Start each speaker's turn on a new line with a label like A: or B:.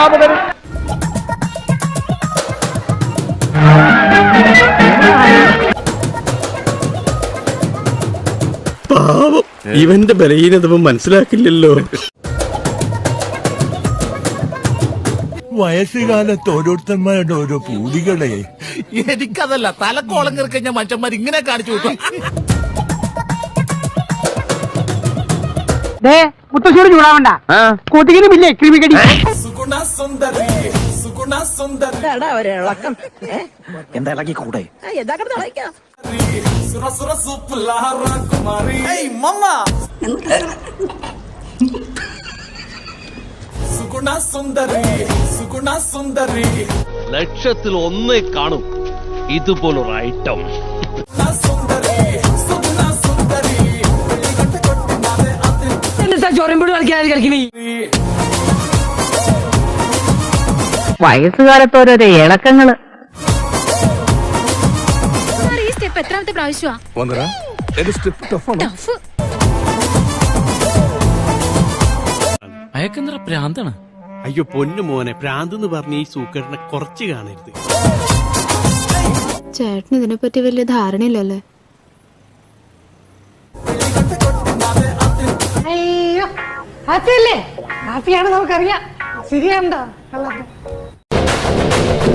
A: അധ്യാപകരും
B: പാവം. ഇവന്റെ ബലഹീനത മനസ്സിലാക്കില്ലല്ലോ.
C: വയസ്സുകാലത്ത് ഓരോരുത്തന്മാരുടെ ഓരോ പൂതികളെ
D: എനിക്കതല്ല തലക്കോളം കയറി കഴിഞ്ഞ മനുഷ്യന്മാർ ഇങ്ങനെ കാണിച്ചു വിട്ടു
E: മുത്തശ്ശൂര് ചൂടാവണ്ട. കൊതുകിന് പിന്നെ ക്രിമിക്കടി
A: എന്താ ഇളകി കൂടെ
F: ലക്ഷത്തിൽ ഒന്നേ കാണും. ഇതുപോലൊരു ഐറ്റം.
E: വയസ്സുകാലത്ത് ഓരോരോ ഇളക്കങ്ങൾ
G: ഈ സ്റ്റെപ്പ് എത്രാമത്തെ പ്രാവശ്യമാ? ടഫ്
F: അയക്കെന്തറ പ്രാന്താണ്.
B: അയ്യോ പൊന്നു മോനെ. പ്രാന്ത് പറഞ്ഞ ഈ സൂക്കേടിനെ കുറച്ച് കാണരുത്.
G: ചേട്ടന് ഇതിനെപ്പറ്റി വലിയ ധാരണയില്ലല്ലേ?
E: അയ്യോ ഹാപ്പിയല്ലേ ആണ് നമുക്കറിയാം. ശരിയാണ്ടോ อะไร